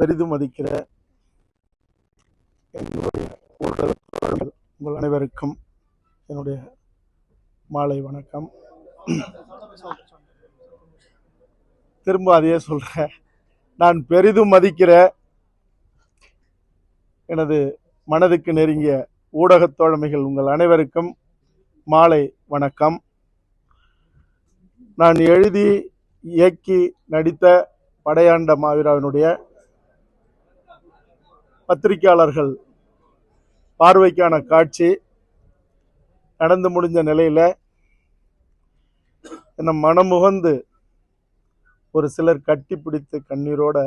பெரிதும் மதிக்கிற என்னுடைய ஊடக உங்கள் அனைவருக்கும் என்னுடைய மாலை வணக்கம். திரும்ப அதையே சொல்கிறேன் நான் பெரிதும் மதிக்கிற எனது மனதுக்கு நெருங்கிய ஊடகத் தோழமைகள் உங்கள் அனைவருக்கும் மாலை வணக்கம். நான் எழுதி இயக்கி நடித்த படையாண்ட மாவீராவினுடைய பத்திரிகையாளர்கள் பார்வைக்கான காட்சி நடந்து முடிஞ்ச நிலையில் என்னை மனமுகந்து ஒரு சிலர் கட்டி பிடித்து கண்ணீரோட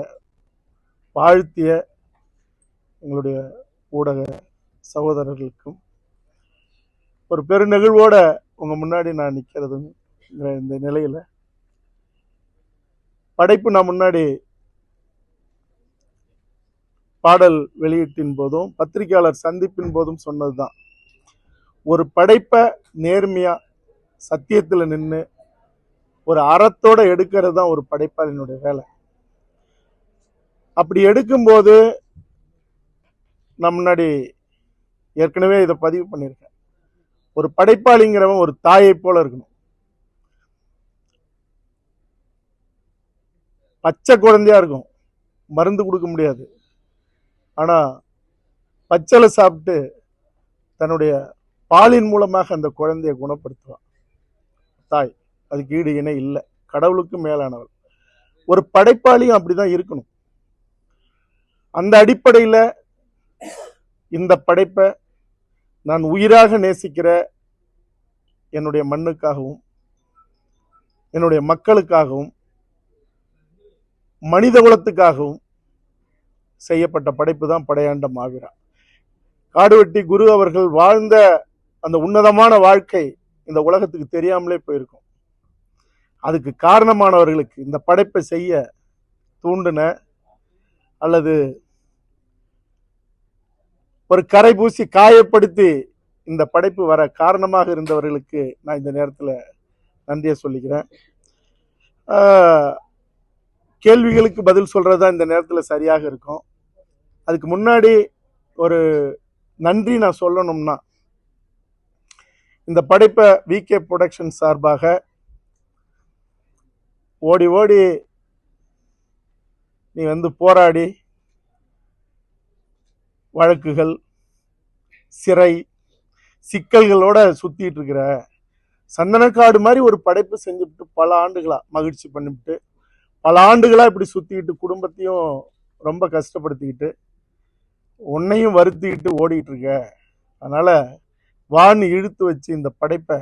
வாழ்த்திய எங்களுடைய ஊடக சகோதரர்களுக்கும் ஒரு பெருநிகழ்வோட உங்கள் முன்னாடி நான் நிற்கிறதுங்கிற இந்த நிலையில் படைப்பு நான் முன்னாடி பாடல் வெளியீட்டின் போதும் பத்திரிகையாளர் சந்திப்பின் போதும் சொன்னதுதான். ஒரு படைப்பை நேர்மையாக சத்தியத்தில் நின்று ஒரு அறத்தோடு எடுக்கிறது தான் ஒரு படைப்பாளினுடைய வேலை. அப்படி எடுக்கும்போது நான் முன்னாடி ஏற்கனவே இதை பதிவு பண்ணியிருக்கேன். ஒரு படைப்பாளிங்கிறவன் ஒரு தாயை போல இருக்கணும். பச்சை குழந்தையா இருக்கும். மருந்து கொடுக்க முடியாது. ஆனால் பச்சளை சாப்பிட்டு தன்னுடைய பாலின் மூலமாக அந்த குழந்தையை குணப்படுத்துவான். தாய் அதுக்கு ஈடு இணை இல்லை. கடவுளுக்கு மேலானவள். ஒரு படைப்பாளியும் அப்படிதான் இருக்கணும். அந்த அடிப்படையில் இந்த படைப்பை நான் உயிராக நேசிக்கிற என்னுடைய மண்ணுக்காகவும் என்னுடைய மக்களுக்காகவும் மனித குலத்துக்காகவும் செய்யப்பட்ட படைப்பு தான் படையாண்ட மாவீரா காடுவெட்டி குரு அவர்கள் வாழ்ந்த அந்த உன்னதமான வாழ்க்கை இந்த உலகத்துக்கு தெரியாமலே போயிருக்கும். அதுக்கு காரணமானவர்களுக்கு இந்த படைப்பை செய்ய தூண்டின அல்லது ஒரு கரை பூசி காயப்படுத்தி இந்த படைப்பு வர காரணமாக இருந்தவர்களுக்கு நான் இந்த நேரத்தில் நன்றியை சொல்லிக்கிறேன். கேள்விகளுக்கு பதில் சொல்கிறது தான் இந்த நேரத்தில் சரியாக இருக்கும். அதுக்கு முன்னாடி ஒரு நன்றி நான் சொல்லணும்னா இந்த படைப்பை விகே ப்ரொடக்ஷன் சார்பாக ஓடி ஓடி நீ வந்து போராடி வழக்குகள் சிறை சிக்கல்களோட சுற்றிட்டு இருக்கிற சந்தனக்காடு மாதிரி ஒரு படைப்பு செஞ்சுட்டு பல ஆண்டுகளாக மகிழ்ச்சி பண்ணிவிட்டு பல ஆண்டுகளாக இப்படி சுற்றிக்கிட்டு குடும்பத்தையும் ரொம்ப கஷ்டப்படுத்திக்கிட்டு உன்னையும் வருத்திக்கிட்டு ஓடிட்டு இருக்க அதனால வான்னு இழுத்து வச்சு இந்த படைப்பை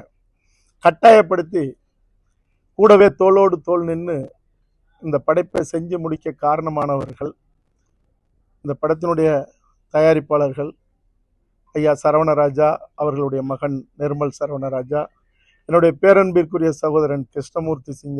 கட்டாயப்படுத்தி கூடவே தோளோடு தோள் நின்று இந்த படைப்பை செஞ்சு முடிக்க காரணமானவர்கள் இந்த படத்தினுடைய தயாரிப்பாளர்கள் ஐயா சரவணராஜா அவர்களுடைய மகன் நிர்மல் சரவணராஜா என்னுடைய பேரன்பிற்குரிய சகோதரன் கிருஷ்ணமூர்த்தி சிங்கா